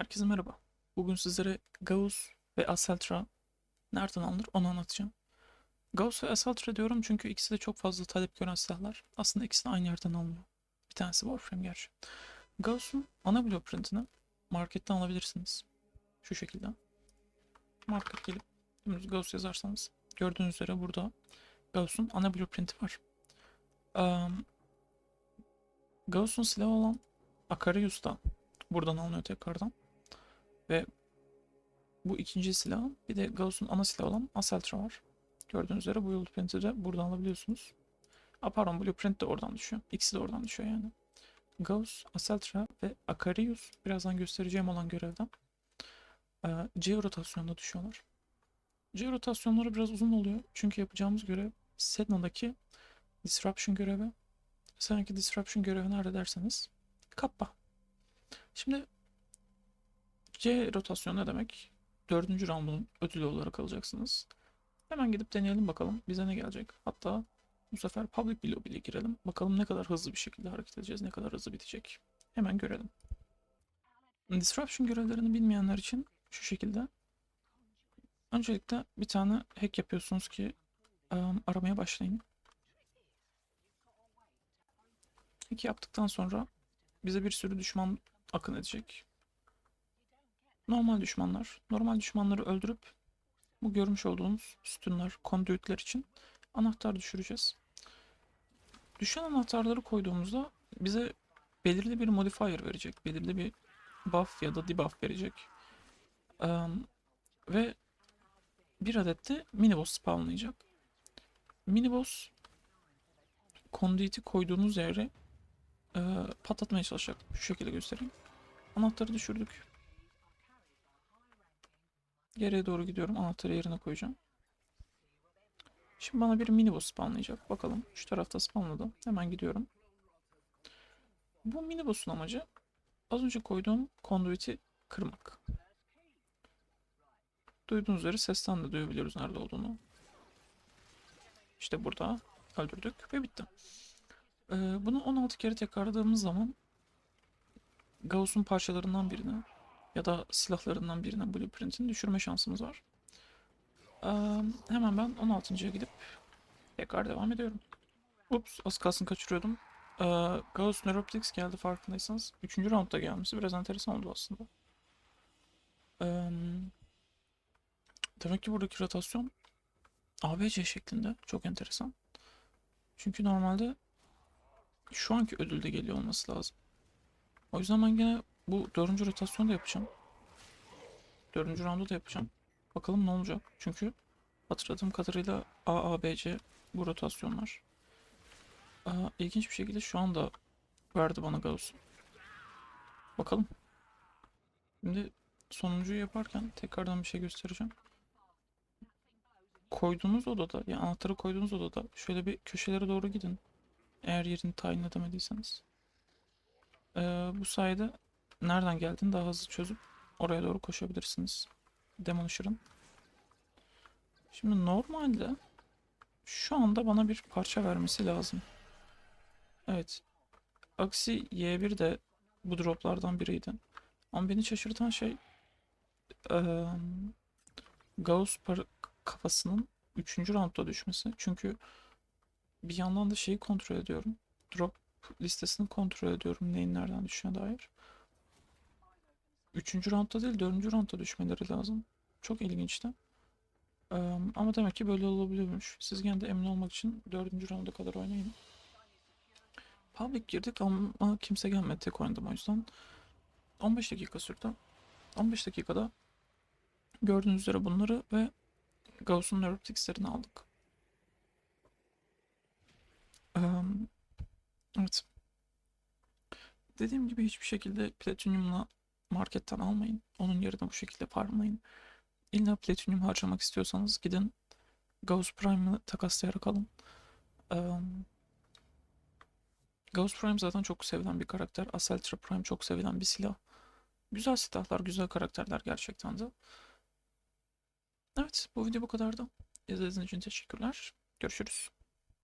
Herkese merhaba. Bugün sizlere Gauss ve Aseltra nereden alınır onu anlatacağım. Gauss ve Aseltra diyorum çünkü ikisi de çok fazla talep gören silahlar. Aslında ikisi de aynı yerden alınıyor. Bir tanesi Warframe gerçi. Gauss'un ana blueprintini marketten alabilirsiniz. Şu şekilde. Market gelip Gauss yazarsanız gördüğünüz üzere burada Gauss'un ana blueprinti var. Um, Gauss'un silahı olan Akarius da buradan alınıyor tekrardan. Ve bu ikinci silah bir de Gauss'un ana silahı olan Aseltra var. Gördüğünüz üzere bu blueprint'i de buradan alabiliyorsunuz. A pardon blueprint de oradan düşüyor. İkisi de oradan düşüyor yani. Gauss, Aseltra ve Akarius birazdan göstereceğim olan görevden C rotasyonda düşüyorlar. C rotasyonları biraz uzun oluyor. Çünkü yapacağımız görev Sedna'daki Disruption görevi. Sanki Disruption görevi nerede derseniz Kappa. Şimdi C rotasyon ne demek? Dördüncü roundun ödülü olarak alacaksınız. Hemen gidip deneyelim bakalım bize ne gelecek. Hatta bu sefer public bir lobby'ye girelim. Bakalım ne kadar hızlı bir şekilde hareket edeceğiz, ne kadar hızlı bitecek. Hemen görelim. Disruption görevlerini bilmeyenler için şu şekilde. Öncelikle bir tane hack yapıyorsunuz ki um, aramaya başlayın. Hack yaptıktan sonra bize bir sürü düşman akın edecek. Normal düşmanlar. Normal düşmanları öldürüp bu görmüş olduğunuz sütunlar, konduitler için anahtar düşüreceğiz. Düşen anahtarları koyduğumuzda bize belirli bir modifier verecek. Belirli bir buff ya da debuff verecek. Em, ve bir adet de mini boss spawnlayacak. Mini boss conduit'i koyduğunuz yere e, patlatmaya çalışacak. Şu şekilde göstereyim. Anahtarı düşürdük. Geriye doğru gidiyorum. Anahtarı yerine koyacağım. Şimdi bana bir mini boss spawnlayacak. Bakalım. Şu tarafta spawnladı. Hemen gidiyorum. Bu mini boss'un amacı az önce koyduğum conduit'i kırmak. Duyduğunuz üzere sesten de duyabiliyoruz nerede olduğunu. İşte burada öldürdük ve bitti. Ee, bunu 16 kere tekrarladığımız zaman Gauss'un parçalarından birine ya da silahlarından birine blueprint'ini düşürme şansımız var. Ee, hemen ben 16.ya gidip tekrar devam ediyorum. Ups az kalsın kaçırıyordum. Ee, Gauss Neuroptics geldi farkındaysanız. 3. roundda gelmesi biraz enteresan oldu aslında. Ee, demek ki buradaki rotasyon ABC şeklinde. Çok enteresan. Çünkü normalde şu anki ödülde geliyor olması lazım. O yüzden ben yine bu dördüncü rotasyonu da yapacağım. Dördüncü roundu da yapacağım. Bakalım ne olacak. Çünkü hatırladığım kadarıyla A, A, B, C bu rotasyonlar. Aa, ilginç bir şekilde şu anda verdi bana Gauss. Bakalım. Şimdi sonuncuyu yaparken tekrardan bir şey göstereceğim. Koyduğunuz odada, yani anahtarı koyduğunuz odada şöyle bir köşelere doğru gidin. Eğer yerini tayin edemediyseniz. Ee, bu sayede nereden geldiğini daha hızlı çözüp oraya doğru koşabilirsiniz. Demolisher'ın. Şimdi normalde şu anda bana bir parça vermesi lazım. Evet. Aksi Y1 de bu droplardan biriydi. Ama beni şaşırtan şey eee Gauss kafasının 3. roundda düşmesi. Çünkü bir yandan da şeyi kontrol ediyorum. Drop listesini kontrol ediyorum neyin nereden düşeceğine dair. Üçüncü roundda değil dördüncü roundda düşmeleri lazım. Çok ilginçti. Eee, ama demek ki böyle olabiliyormuş. Siz gene de emin olmak için dördüncü rounda kadar oynayın. Public girdik ama kimse gelmedi tek oynadım o yüzden. 15 dakika sürdü. 15 dakikada gördüğünüz üzere bunları ve Gauss'un Neuroptics'lerini aldık. Eee, evet. Dediğim gibi hiçbir şekilde platinyumla marketten almayın. Onun yerine bu şekilde farmlayın. İlla platinyum harcamak istiyorsanız gidin Gauss Prime'ı takaslayarak alın. Eee, Gauss Prime zaten çok sevilen bir karakter. Aseltra Prime çok sevilen bir silah. Güzel silahlar, güzel karakterler gerçekten de. Evet, bu video bu kadardı. İzlediğiniz için teşekkürler. Görüşürüz.